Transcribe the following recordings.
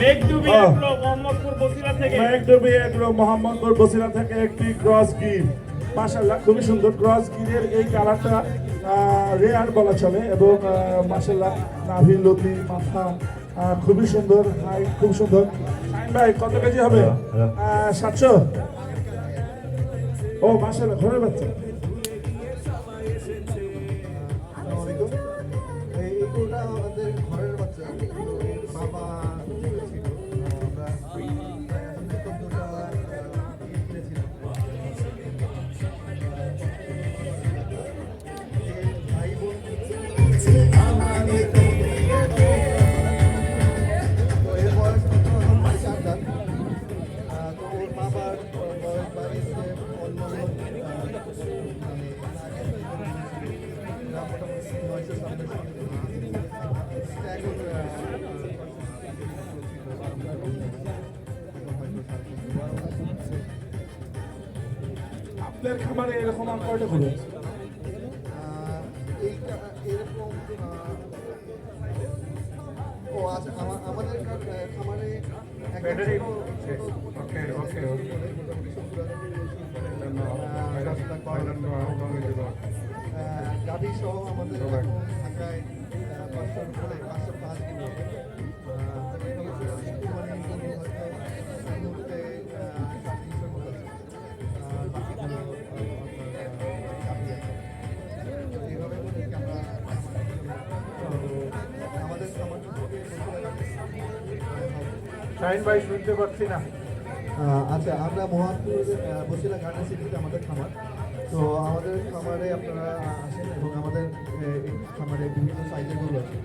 Meghdubi. Agro Mohammadpur থেকে। Meghdubi agro Mohammadpur Basila থেকে একটি ক্রস গির। মাশাল্লাহ খুবই সুন্দর ক্রস গিরের এই কালারটা রেয়ার বলা চলে এবং মাশাল্লাহ নাভি লতি মাথা খুবই সুন্দর হাই খুব সুন্দর। ভাই কত কেজি হবে? হ্যাঁ, সাতশো? ও মাশাল্লাহ ঘরের বাচ্চা। আপনার খাবারে এরকম আর কয়টা গরু ও আচ্ছা আমা- আমাদের খামারে ব্যাটারি ওকে, ওকে, গাভী সহ আমাদের। ঢাকায় পাঁচশোর উপরে পাঁচশো পাঁচ কিলো। শাহিন ভাই শুনতে পাচ্ছি না। আচ্ছা আমরা মোহাম্মদপুর আহ, বসিলা গার্ডেন সিটিতে আমাদের খামার। তো আমাদের খামারে আপনারা আসেন এবং আমাদের খামারে বিভিন্ন সাইজের আছে।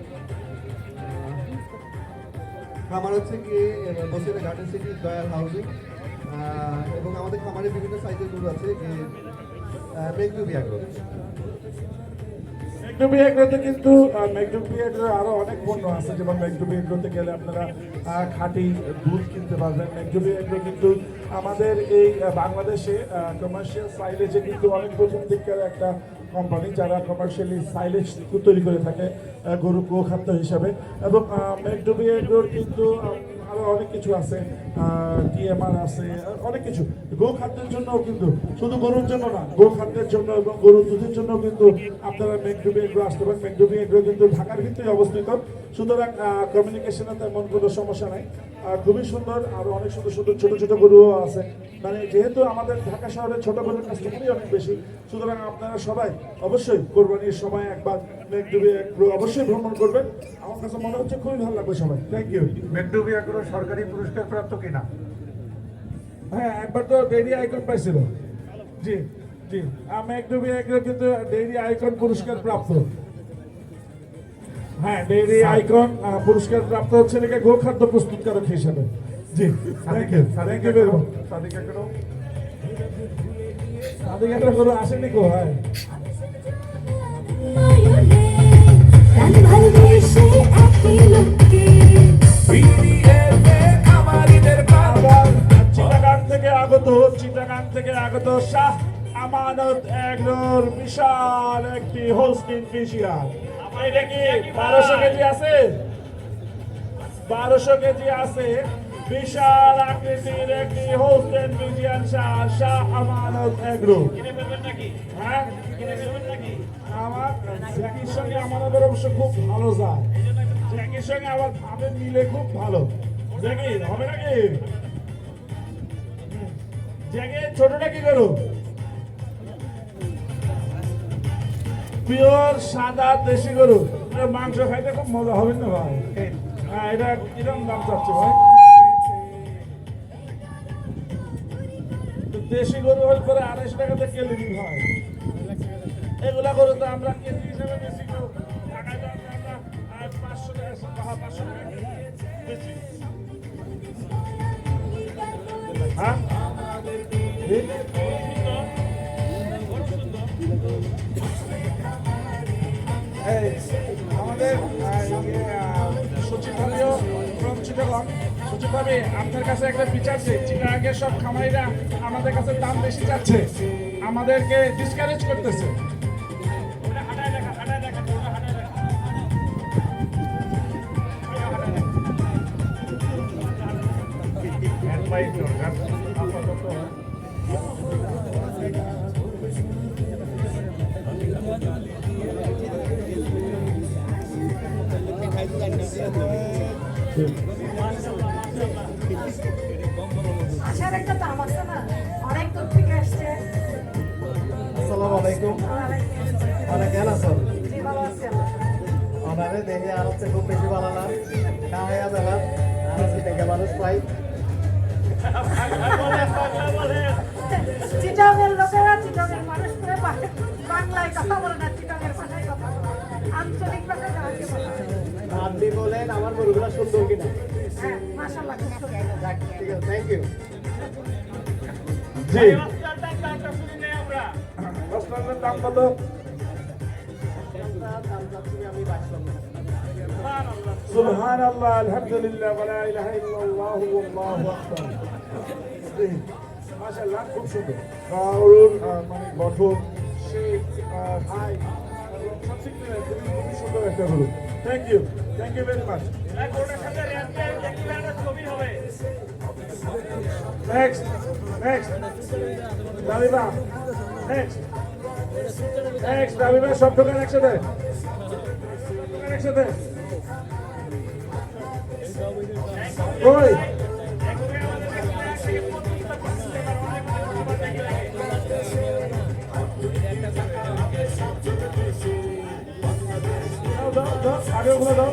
খামার হচ্ছে কি বসিলা গার্ডেন সিটি দয়াল আহ, এবং আমাদের খামারে বিভিন্ন সাইজের আছে যে মেঘদুবি আগ্রহ মেঘডুবি এগ্রোতে কিন্তু মেঘডুবি এগ্রোর আরও অনেক পণ্য আছে। যেমন মেঘডুবি এগ্রোতে গেলে আপনারা খাঁটি দুধ কিনতে পারবেন। মেঘডুবি কিন্তু আমাদের এই বাংলাদেশে কমার্শিয়াল সাইলেজে কিন্তু অনেক প্রথম দিককার একটা কোম্পানি যারা কমার্শিয়ালি সাইলেজ তৈরি করে থাকে গরু গোখাদ্য হিসাবে। এবং মেঘডুবি এগ্রোর কিন্তু আহ, আরও অনেক কিছু আছে। টিএমআর আছে? অনেক কিছু। গো খাদ্যের জন্য কিন্তু, শুধু গরুর জন্য না গো খাদ্যের জন্য এবং গরুর দুধের জন্য কিন্তু আপনারা মেঘডুবি এগ্রো আসতে পারেন। মেঘডুবি এগ্রো কিন্তু ঢাকার ভিতরে অবস্থিত। সুতরাং কমিউনিকেশনে তেমন কোনো সমস্যা নাই। খুবই সুন্দর আর অনেক সুন্দর সুন্দর ছোট ছোট গরুও আছে। মানে যেহেতু আমাদের ঢাকা শহরে ছোট গরুর কাস্টমারই অনেক বেশি, সুতরাং আপনারা সবাই অবশ্যই কোরবানির সময় একবার মেঘডুবি এগ্রো অবশ্যই ভ্রমণ করবেন। আমার কাছে মনে হচ্ছে খুবই ভালো লাগবে সবাই। থ্যাংক ইউ মেঘডুবি আগ্রহ সরকারি পুরস্কার প্রাপ্ত কিনা হ্যাঁ একবার তো ডেইরি আইকন পাইছিল। জি জি। আমি একদমই একদম কিন্তু ডেইরি আইকন পুরস্কার প্রাপ্ত। হ্যাঁ ডেইরি আইকন পুরস্কার প্রাপ্ত হচ্ছে নাকি গোখাদ্য প্রস্তুতকারক হিসেবে। জি thank you thank you very much Sadiq আসেনি কো হ্যাঁ। আমানত এগরোর বিশাল একটি হোস্টিং ফিশিয়াল এটা কি বারোশো কেজি আছে? বারোশো কেজি আছে। বিশাল আকৃতির একটি হোস্টেন শাহ শাহ আমানত এগরো হ্যাঁ? আমার জ্যাকির সঙ্গে আমাদের অবশ্য খুব ভালো যায়। জ্যাকির সঙ্গে আমার ভাবে মিলে খুব ভালো। জ্যাকি হবে নাকি? জ্যাকে ছোটটা কি করো পিওর সাদা দেশি গরু। মাংস খাইতে খুব মজা, হবে না ভাই? হ্যাঁ এটা কিরম দাম চাচ্ছে ভাই? দেশি গরু হল পরে আড়াইশো টাকাতে কেলে দিই ভাই। এগুলা গরু তো আমরা কেজি হিসেবে বেশি গরু। পাঁচশো পাঁচশো টাকা বেশি হ্যাঁ? ফ্রম চিটাগং আপনার কাছে একটা বিচার চাই। চিটাগের সব খামারিরা আমাদের কাছে দাম বেশি চাচ্ছে। আমাদেরকে ডিসকারেজ করতেছে। বাইশ দরকার অনেক ভালো আছেন। ওনারে দেখে আর হচ্ছে খুব বেশি ভালো না। আর হচ্ছে দেখে মানুষ পাই চিটাগের লোকেরা চিটাগের মানুষ করে বাংলায় কথা বলে না চিটাগের ভাষায় কথা আঞ্চলিক ভাষায় কাউকে বলে। না। আপনি বলেন আমার গরুগুলা সুন্দর কিনা? হ্যাঁ ঠিক আছে থ্যাংক ইউ জি। রসগোল্লার দাম কত? সুবহান আল্লাহ আলহামদুলিল্লাহ ওয়ালা ইলাহা ইল্লাল্লাহ ওয়াল্লাহু আকবার। মাশাআল্লাহ খুব সুন্দর। আহ, মানে গঠন শেপ হাই সুন্দর একটা গরু। Thank you thank you very much next next next সব দোকান একসাথে। একসাথে। ওই। দাও দাও দাও আগে ওগুলো দাও।